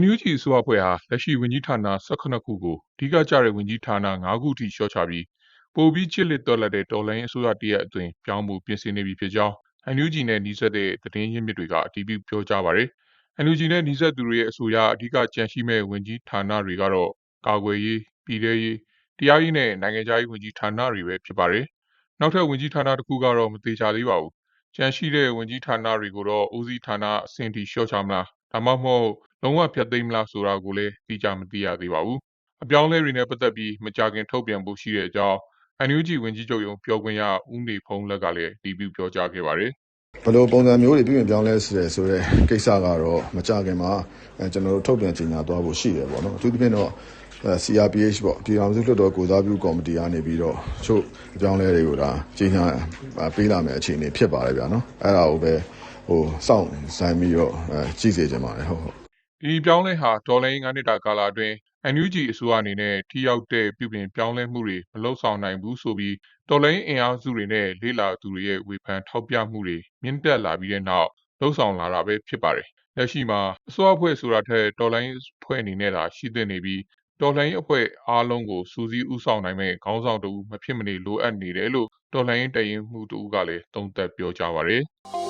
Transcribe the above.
NUG အစိုးရအဖွဲ့ဟာလက်ရှိဝန်ကြီးဌာန18ခုကိုအဓိကကျတဲ့ဝန်ကြီးဌာန9ခုထိလျှော့ချပြီးပိုပြီးချစ်လက်တော်လက်တဲ့တော်လိုင်းအစိုးရတရက်အတွင်းပြောင်းဖို့ပြင်ဆင်နေပြီဖြစ်ကြောင်း NUG နဲ့နှီးစပ်တဲ့သတင်းရင်းမြစ်တွေကအတည်ပြုပြောကြားပါတယ်။ NUG နဲ့နှီးစပ်သူတွေရဲ့အဆိုအရအဓိကကြန့်ရှိမဲ့ဝန်ကြီးဌာနတွေကတော့ကာကွယ်ရေး၊ပြည်ထရေး၊တရားရေးနဲ့နိုင်ငံခြားရေးဝန်ကြီးဌာနတွေပဲဖြစ်ပါတယ်။နောက်ထပ်ဝန်ကြီးဌာနတစ်ခုကတော့မသေးချာသေးပါဘူး။ကြန့်ရှိတဲ့ဝန်ကြီးဌာနတွေကိုတော့ဦးစီးဌာနအဆင့်ထိလျှော့ချမလား ဒါမှမဟုတ်လုံးဝဖျက်သိမ်းမလားဆိုတာကိုလည်းသိကြမသိရသေးပါဘူး။အပြောင်းအလဲတွေနဲ့ပတ်သက်ပြီးမကြခင်ထုတ်ပြန်ဖို့ရှိတဲ့အကြောင်း NUG ဝန်ကြီးချုပ်ရုံးပြောခွင့်ရဦးနေဖုံးလက်ကလည်းတည်ပြုပြောကြားခဲ့ပါတယ်။ဘယ်လိုပုံစံမျိုးတွေပြည်ပြင်ပြောင်းလဲဆိုတဲ့ဆိုတဲ့ကိစ္စကတော့မကြခင်မှာအဲကျွန်တော်တို့ထုတ်ပြန်ကြေညာသွားဖို့ရှိတယ်ပေါ့နော်အထူးသဖြင့်တော့ CRPH ပေါ့ပြည်အောင်စုလွှတ်တော်ကိုစားပြုကော်မတီကနေပြီးတော့ချို့အကြောင်းလဲတွေကိုဒါကြေညာပေးလာမယ်အခြေအနေဖြစ်ပါတယ်ဗျာနော်အဲ့ဒါကိုပဲဟိုစောင့်ဆိုင်ပြီးတော့အဲကြည့်စေချင်ပါတယ်ဟုတ်ဟုတ်ဒီပြောင်းလဲဟာဒေါ်လာရင်း9နှစ်တာကာလအတွင်း NUG အစိုးရအနေနဲ့ထိရောက်တဲ့ပြုပြင်ပြောင်းလဲမှုတွေမလုပ်ဆောင်နိုင်ဘူးဆိုပြီးဒေါ်လာရင်းအင်အားစုတွေနဲ့လေးလာသူတွေရဲ့ဝေဖန်ထောက်ပြမှုတွေမြင့်တက်လာပြီးတဲ့နောက်လှုပ်ဆောင်လာတာပဲဖြစ်ပါတယ်။လက်ရှိမှာအစိုးရအဖွဲ့ဆိုတာထက်ဒေါ်လာရင်းအဖွဲ့အနေနဲ့သာရှိသင့်နေပြီး ဒေါ်လာရင်းအဖွဲ့အားလုံးကိုစူးစီးဥဆောင်နိုင်မဲ့ခေါင်းဆောင်တူမဖြစ်မနေလိုအပ်နေတယ်လို့ဒေါ်လာရင်းတရင်မှုတူကလည်းသုံးသပ်ပြောကြားပါရယ်။